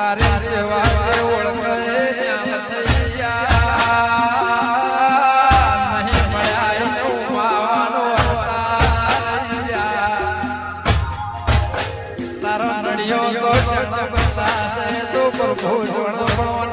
તારે સેવા તારો નડિયો ગોચર બદલાશે તો પ્રભુ જોણો પણ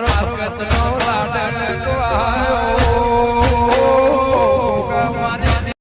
મારો ભગત નો